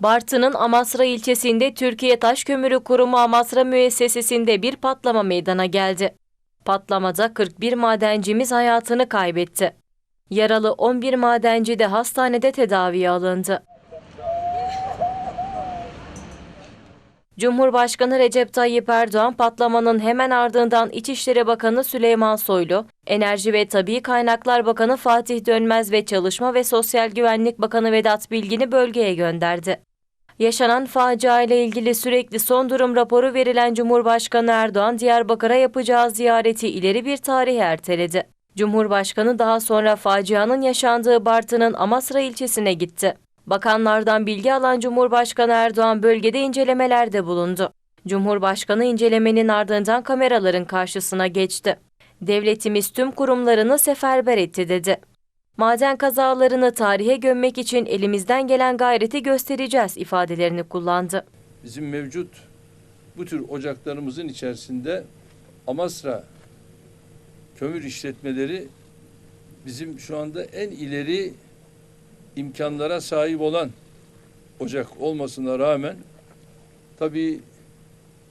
Bartın'ın Amasra ilçesinde Türkiye Taş Kömürü Kurumu Amasra müessesesinde bir patlama meydana geldi. Patlamada 41 madencimiz hayatını kaybetti. Yaralı 11 madenci de hastanede tedaviye alındı. Cumhurbaşkanı Recep Tayyip Erdoğan patlamanın hemen ardından İçişleri Bakanı Süleyman Soylu, Enerji ve Tabii Kaynaklar Bakanı Fatih Dönmez ve Çalışma ve Sosyal Güvenlik Bakanı Vedat Bilgin'i bölgeye gönderdi. Yaşanan facia ile ilgili sürekli son durum raporu verilen Cumhurbaşkanı Erdoğan, Diyarbakır'a yapacağı ziyareti ileri bir tarihe erteledi. Cumhurbaşkanı daha sonra facianın yaşandığı Bartın'ın Amasra ilçesine gitti. Bakanlardan bilgi alan Cumhurbaşkanı Erdoğan bölgede incelemelerde bulundu. Cumhurbaşkanı incelemenin ardından kameraların karşısına geçti. Devletimiz tüm kurumlarını seferber etti dedi. Maden kazalarını tarihe gömmek için elimizden gelen gayreti göstereceğiz ifadelerini kullandı. bizim mevcut bu tür ocaklarımızın içerisinde Amasra kömür işletmeleri bizim şu anda en ileri imkanlara sahip olan ocak olmasına rağmen tabii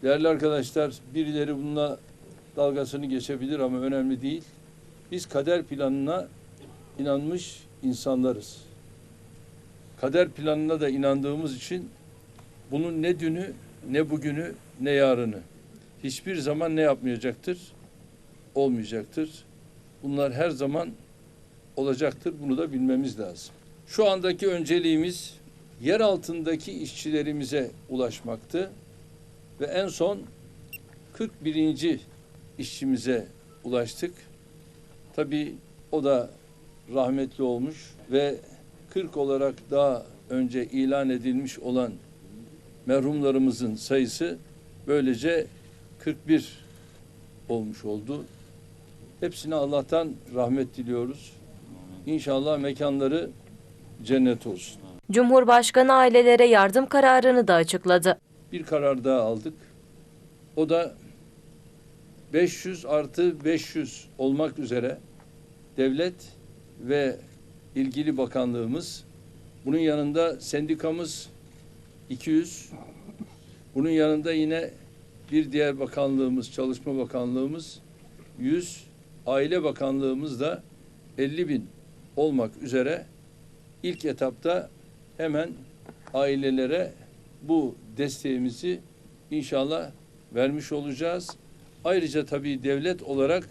değerli arkadaşlar birileri bununla dalgasını geçebilir ama önemli değil. Biz kader planına inanmış insanlarız. Kader planına da inandığımız için bunun ne dünü, ne bugünü, ne yarını hiçbir zaman ne yapmayacaktır? Olmayacaktır. Bunlar her zaman olacaktır. Bunu da bilmemiz lazım. Şu andaki önceliğimiz yer altındaki işçilerimize ulaşmaktı ve en son 41. işçimize ulaştık. Tabii o da rahmetli olmuş ve 40 olarak daha önce ilan edilmiş olan merhumlarımızın sayısı böylece 41 olmuş oldu. Hepsine Allah'tan rahmet diliyoruz. İnşallah mekanları cennet olsun. Cumhurbaşkanı ailelere yardım kararını da açıkladı. Bir karar daha aldık. O da 500 artı 500 olmak üzere devlet ve ilgili bakanlığımız bunun yanında sendikamız 200 bunun yanında yine bir diğer bakanlığımız Çalışma Bakanlığımız 100 Aile Bakanlığımız da 50 bin olmak üzere ilk etapta hemen ailelere bu desteğimizi inşallah vermiş olacağız. Ayrıca tabii devlet olarak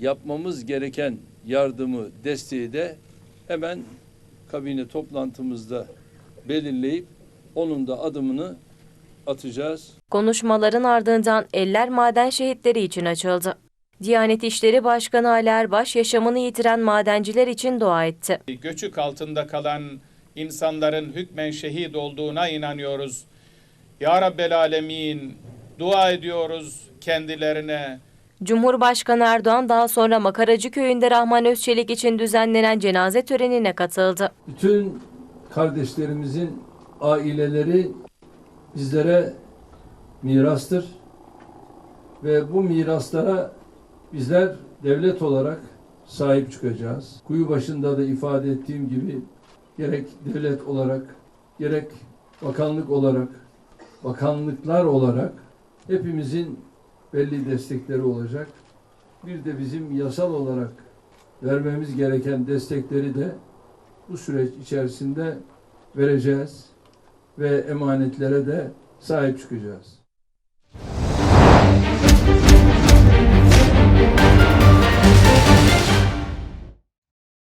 yapmamız gereken yardımı, desteği de hemen kabine toplantımızda belirleyip onun da adımını atacağız. Konuşmaların ardından eller maden şehitleri için açıldı. Diyanet İşleri Başkanı Ali Erbaş yaşamını yitiren madenciler için dua etti. göçük altında kalan insanların hükmen şehit olduğuna inanıyoruz. Ya Rabbel Alemin dua ediyoruz kendilerine. Cumhurbaşkanı Erdoğan daha sonra Makaracı köyünde Rahman Özçelik için düzenlenen cenaze törenine katıldı. Bütün kardeşlerimizin aileleri bizlere mirastır ve bu miraslara bizler devlet olarak sahip çıkacağız. Kuyu başında da ifade ettiğim gibi gerek devlet olarak gerek bakanlık olarak bakanlıklar olarak hepimizin belli destekleri olacak. Bir de bizim yasal olarak vermemiz gereken destekleri de bu süreç içerisinde vereceğiz ve emanetlere de sahip çıkacağız.